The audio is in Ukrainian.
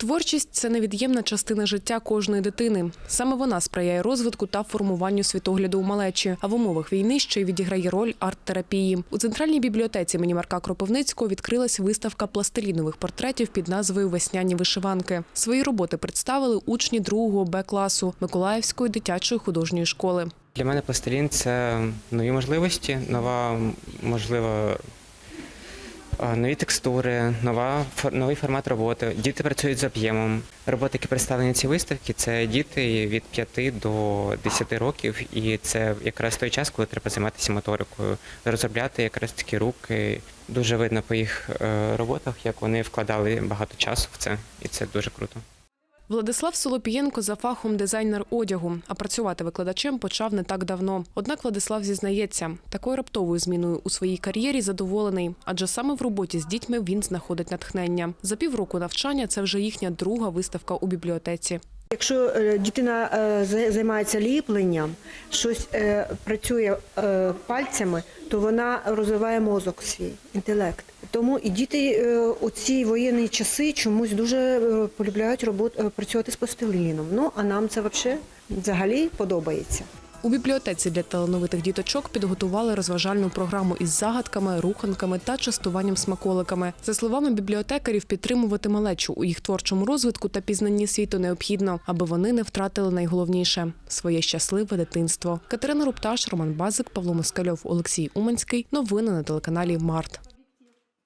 Творчість це невід'ємна частина життя кожної дитини. Саме вона сприяє розвитку та формуванню світогляду у малечі, а в умовах війни ще й відіграє роль арт-терапії. У центральній бібліотеці імені Марка Кропивницького відкрилась виставка пластилінових портретів під назвою Весняні вишиванки. Свої роботи представили учні другого Б класу Миколаївської дитячої художньої школи. Для мене пластилін це нові можливості, нова можливо. Нові текстури, нова новий формат роботи. Діти працюють з об'ємом. Роботи, які представлені ці виставки, це діти від 5 до 10 років, і це якраз той час, коли треба займатися моторикою, розробляти якраз такі руки. Дуже видно по їх е, роботах, як вони вкладали багато часу в це, і це дуже круто. Владислав Солопієнко за фахом дизайнер одягу, а працювати викладачем почав не так давно. Однак Владислав зізнається, такою раптовою зміною у своїй кар'єрі задоволений, адже саме в роботі з дітьми він знаходить натхнення. За півроку навчання це вже їхня друга виставка у бібліотеці. Якщо е, дитина е, займається ліпленням, щось е, працює пальцями, то вона розвиває мозок свій, інтелект. Тому і діти е, у ці воєнні часи чомусь дуже е, полюбляють робот, е, працювати з пластиліном. Ну а нам це взагалі подобається. У бібліотеці для талановитих діточок підготували розважальну програму із загадками, руханками та частуванням смаколиками. За словами бібліотекарів, підтримувати малечу у їх творчому розвитку та пізнанні світу необхідно, аби вони не втратили найголовніше своє щасливе дитинство. Катерина Рупташ, Роман Базик, Павло Москальов, Олексій Уманський. Новини на телеканалі Март.